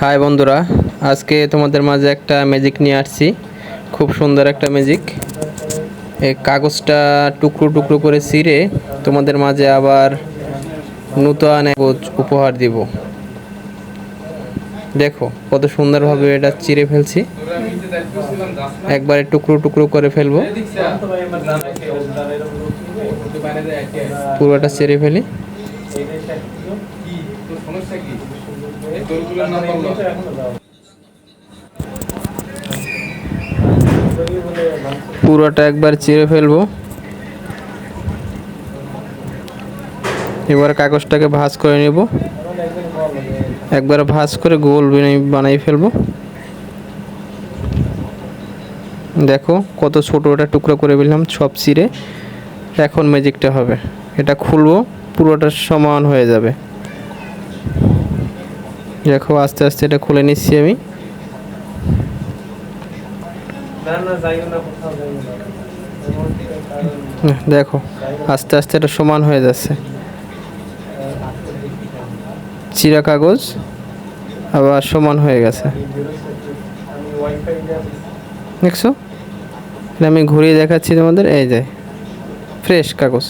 High বন্ধুরা। আজকে তোমাদের মাঝে একটা ম্যাজিক নিয়ে আসছি। খুব সুন্দর একটা ম্যাজিক এই কাগজটা টুকরো টুকরো করে ছিঁড়ে তোমাদের মাঝে আবার নূতন কাগজ উপহার দিব। দেখো, কত সুন্দরভাবে এটা চিড়ে ফেলছি। একবারে টুকরো টুকরো করে ফেলব। পুরোটা ছেড়ে ফেলি। পুরোটা একবার চিড়ে ফেলব। এবার কাগজটাকে ভাঁজ করে নেব। একবার ভাঁজ করে গোল বানাই- ফেলব। দেখো কত ছোট একটা টুকরো করে ফেললাম সব চিড়ে এখন ম্যাজিকটা হবে। এটা খুলবো, পুরোটা সমান হয়ে যাবে। দেখো, আস্তে আস্তে এটা খুলে নিচ্ছি আমি। দেখো, আস্তে আস্তে এটা সমান হয়ে যাচ্ছে। চিরা কাগজ আবার সমান হয়ে গেছে। দেখছ? আমি ঘুরিয়ে দেখাচ্ছি তোমাদের, এই যে। ফ্রেশ কাগজ